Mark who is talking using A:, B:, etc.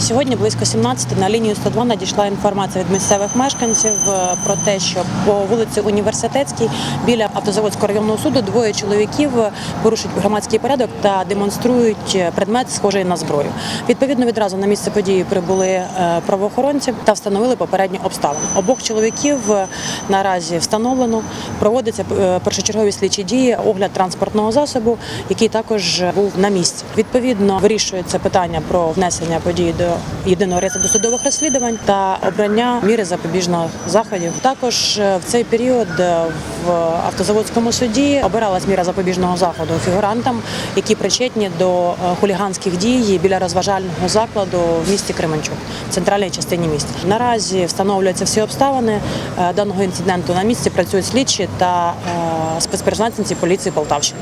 A: Сьогодні близько 17 на лінію 102 надійшла інформація від місцевих мешканців е, про те, що по вулиці Університетській біля автозаводського районного суду двоє чоловіків е, порушують громадський порядок та демонструють е, предмет, схожий на зброю. Відповідно, відразу на місце події прибули правоохоронці та встановили попередні обставини. Обох чоловіків наразі встановлено. Проводиться е, першочергові слідчі дії, огляд транспортного засобу, який також був на місці. Відповідно, вирішується питання про внесення події до єдиного реєстру досудових розслідувань та обрання міри запобіжного заходів. Також е, в цей період е, в автозаводському суді обиралась міра запобіжного заходу фігурантам, які причетні до хуліганських дій біля розважального закладу в місті Кременчук, в центральній частині міста. Наразі встановлюються всі обставини даного інциденту. На місці працюють слідчі та е, спецпризначенці поліції Полтавщини.